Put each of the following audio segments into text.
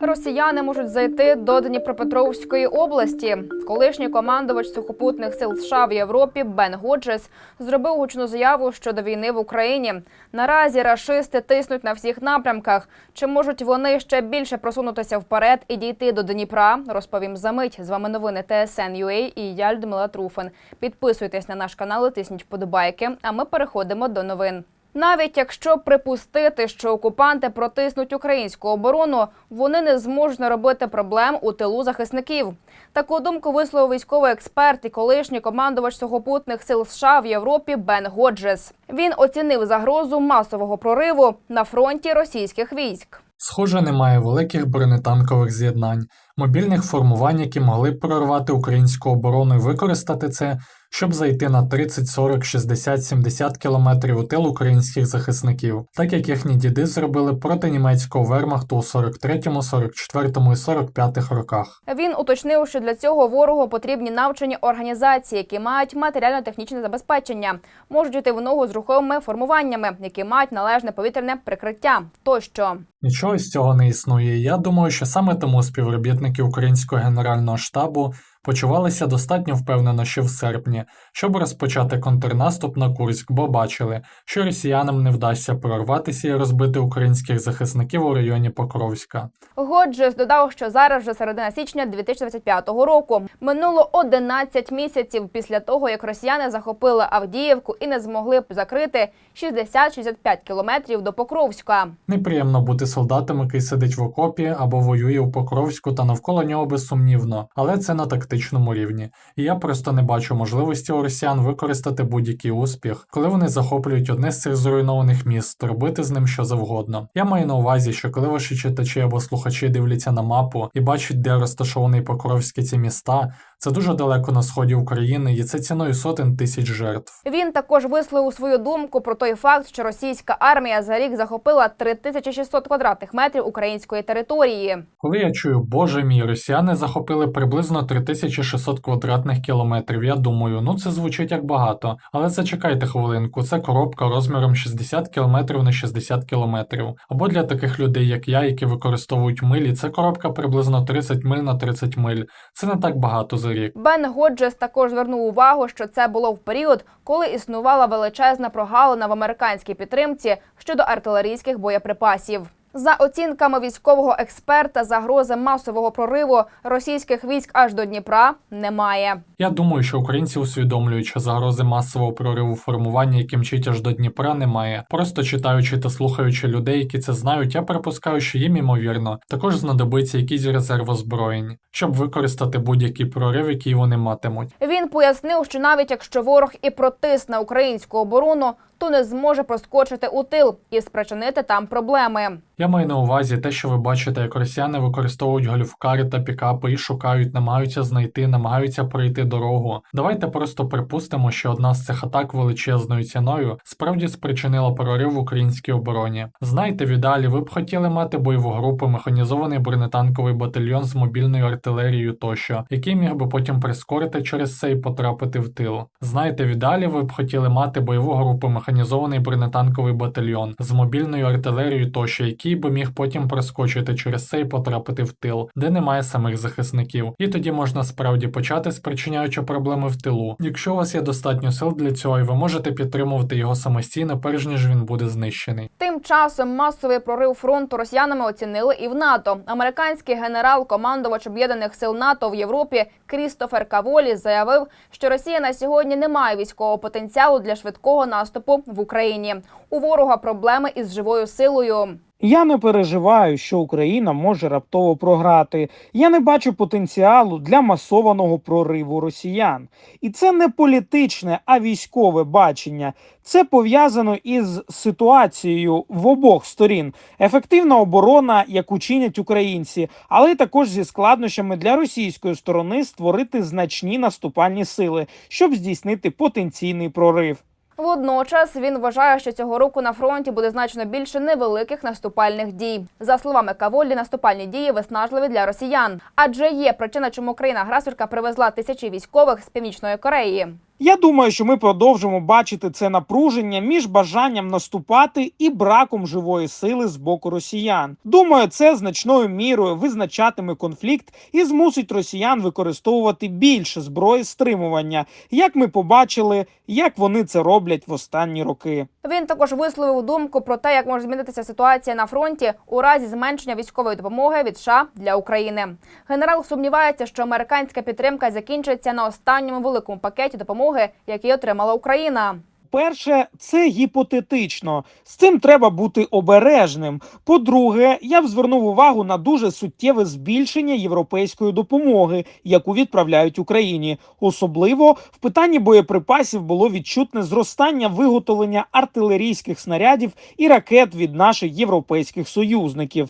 Росіяни можуть зайти до Дніпропетровської області. Колишній командувач сухопутних сил США в Європі Бен Годжес зробив гучну заяву щодо війни в Україні. Наразі рашисти тиснуть на всіх напрямках. Чи можуть вони ще більше просунутися вперед і дійти до Дніпра? Розповім за мить. З вами новини TSN.ua і я Людмила Труфан. Підписуйтесь на наш канал, і тисніть вподобайки. А ми переходимо до новин. Навіть якщо припустити, що окупанти протиснуть українську оборону, вони не зможуть наробити проблем у тилу захисників. Таку думку висловив військовий експерт і колишній командувач сухопутних сил США в Європі Бен Годжес. Він оцінив загрозу масового прориву на фронті російських військ. Схоже, немає великих бронетанкових з'єднань, мобільних формувань, які могли б прорвати українську оборону і використати це, щоб зайти на 30, 40, 60, 70 кілометрів у тил українських захисників, так як їхні діди зробили проти німецького вермахту у 43, 44 і 45 роках. Він уточнив, що для цього ворогу потрібні навчені організації, які мають матеріально-технічне забезпечення, можуть йти в ногу з руховими формуваннями, які мають належне повітряне прикриття тощо. Нічого з цього не існує. Я думаю, що саме тому співробітники Українського генерального штабу почувалися достатньо впевнено ще в серпні, щоб розпочати контрнаступ на Курськ, бо бачили, що росіянам не вдасться прорватися і розбити українських захисників у районі Покровська. Годжес додав, що зараз вже середина січня 2025 року. Минуло 11 місяців після того, як росіяни захопили Авдіївку і не змогли б закрити 60-65 кілометрів до Покровська. Неприємно бути солдатом, який сидить в окопі або воює у Покровську та навколо нього безсумнівно, але це на тактичному рівні. І я просто не бачу можливості у росіян використати будь-який успіх, коли вони захоплюють одне з цих зруйнованих міст, робити з ним що завгодно. Я маю на увазі, що коли ваші читачі або слухачі дивляться на мапу і бачать, де розташований Покровські ці міста, це дуже далеко на сході України, і це ціною сотень тисяч жертв. Він також висловив свою думку про той факт, що російська армія за рік захопила 3600 квадратних метрів української території. Коли я чую, боже мій, росіяни захопили приблизно 3600 квадратних кілометрів, я думаю, ну це звучить як багато. Але зачекайте хвилинку, це коробка розміром 60 кілометрів на 60 кілометрів. Або для таких людей, як я, які використовують милі, це коробка приблизно 30 миль на 30 миль. Це не так багато за рік. Бен Годжес також звернув увагу, що це було в період, коли існувала величезна прогалина в американській підтримці щодо артилерійських боєприпасів. За оцінками військового експерта, загрози масового прориву російських військ аж до Дніпра немає. Я думаю, що українці усвідомлюють, що загрози масового прориву формування, які мчить аж до Дніпра, немає. Просто читаючи та слухаючи людей, які це знають, я припускаю, що їм ймовірно також знадобиться якийсь резерв озброєнь, щоб використати будь-який прорив, який вони матимуть. Він пояснив, що навіть якщо ворог і протисне українську оборону, то не зможе проскочити у тил і спричинити там проблеми. Я маю на увазі те, що ви бачите, як росіяни використовують гольфкари та пікапи і шукають, намагаються знайти, намагаються пройти дорогу. Давайте просто припустимо, що одна з цих атак величезною ціною справді спричинила прорив в українській обороні. Знаєте, в ідеалі ви б хотіли мати бойову групу, механізований бронетанковий батальйон з мобільною артилерією тощо, який міг би потім прискорити через це і потрапити в тил. Знаєте, в ви б хотіли мати бойову групу механізований бронетанковий батальйон з мобільною артилерією тощо, який би міг потім проскочити через це і потрапити в тил, де немає самих захисників. І тоді можна справді почати спричиняючи проблеми в тилу. Якщо у вас є достатньо сил для цього, і ви можете підтримувати його самостійно, перш ніж він буде знищений. Тим часом масовий прорив фронту росіянами оцінили і в НАТО. Американський генерал-командувач об'єднаних сил НАТО в Європі Крістофер Каволі заявив, що Росія на сьогодні не має військового потенціалу для швидкого наступу в Україні. У ворога проблеми із живою силою. Я не переживаю, що Україна може раптово програти. Я не бачу потенціалу для масованого прориву росіян. І це не політичне, а військове бачення. Це пов'язано із ситуацією в обох сторін. Ефективна оборона, яку чинять українці, але також зі складнощами для російської сторони створити значні наступальні сили, щоб здійснити потенційний прорив. Водночас він вважає, що цього року на фронті буде значно більше невеликих наступальних дій. За словами Каволі, наступальні дії виснажливі для росіян, адже є причина, чому країна агресорка привезла тисячі військових з північної Кореї. Я думаю, що ми продовжимо бачити це напруження між бажанням наступати і браком живої сили з боку росіян. Думаю, це значною мірою визначатиме конфлікт і змусить росіян використовувати більше зброї стримування, як ми побачили, як вони це роблять в останні роки. Він також висловив думку про те, як може змінитися ситуація на фронті у разі зменшення військової допомоги від США для України. Генерал сумнівається, що американська підтримка закінчиться на останньому великому пакеті допомоги, який отримала Україна. Перше, це гіпотетично. З цим треба бути обережним. По-друге, я б звернув увагу на дуже суттєве збільшення європейської допомоги, яку відправляють Україні. Особливо в питанні боєприпасів було відчутне зростання виготовлення артилерійських снарядів і ракет від наших європейських союзників.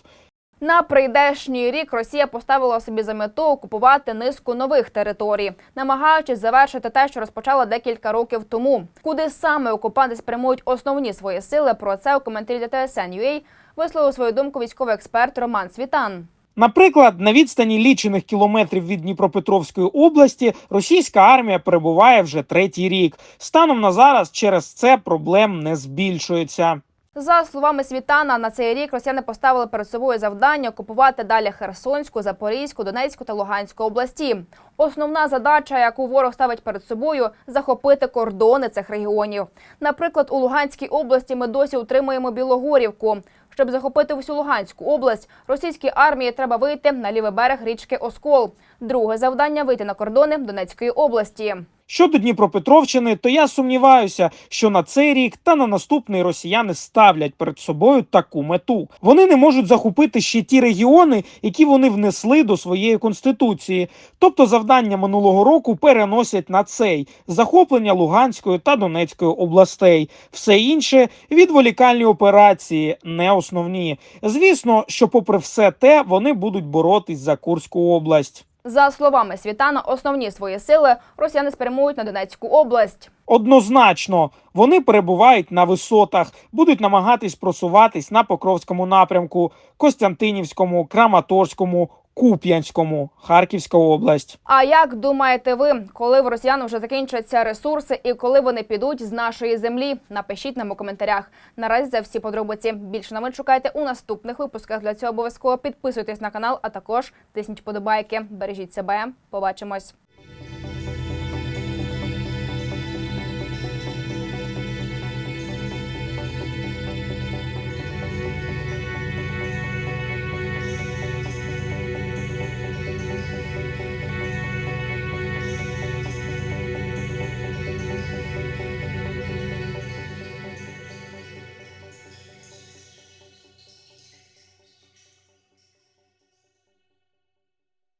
На прийдешній рік Росія поставила собі за мету окупувати низку нових територій, намагаючись завершити те, що розпочала декілька років тому. Куди саме окупанти спрямують основні свої сили? Про це у коментарі для TSN.ua висловив свою думку військовий експерт Роман Світан. Наприклад, на відстані лічених кілометрів від Дніпропетровської області російська армія перебуває вже третій рік. Станом на зараз через це проблем не збільшується. За словами Світана, на цей рік росіяни поставили перед собою завдання окупувати далі Херсонську, Запорізьку, Донецьку та Луганську області. Основна задача, яку ворог ставить перед собою, захопити кордони цих регіонів. Наприклад, у Луганській області ми досі утримуємо Білогорівку. Щоб захопити всю Луганську область, російській армії треба вийти на лівий берег річки Оскол. Друге завдання вийти на кордони Донецької області. Щодо Дніпропетровщини, то я сумніваюся, що на цей рік та на наступний росіяни ставлять перед собою таку мету. Вони не можуть захопити ще ті регіони, які вони внесли до своєї конституції. Тобто завдання минулого року переносять на цей захоплення Луганської та Донецької областей. Все інше відволікальні операції, не основні. Звісно, що, попри все те, вони будуть боротись за Курську область. За словами Світана, основні свої сили росіяни спрямують на Донецьку область. Однозначно, вони перебувають на висотах, будуть намагатись просуватись на Покровському напрямку, Костянтинівському, Краматорському, Куп'янському, Харківська область. А як думаєте ви, коли в росіян вже закінчаться ресурси і коли вони підуть з нашої землі? Напишіть нам у коментарях. Наразі за всі подробиці. Більше новин шукайте у наступних випусках. Для цього обов'язково підписуйтесь на канал, а також тисніть подобайки. Бережіть себе. Побачимось.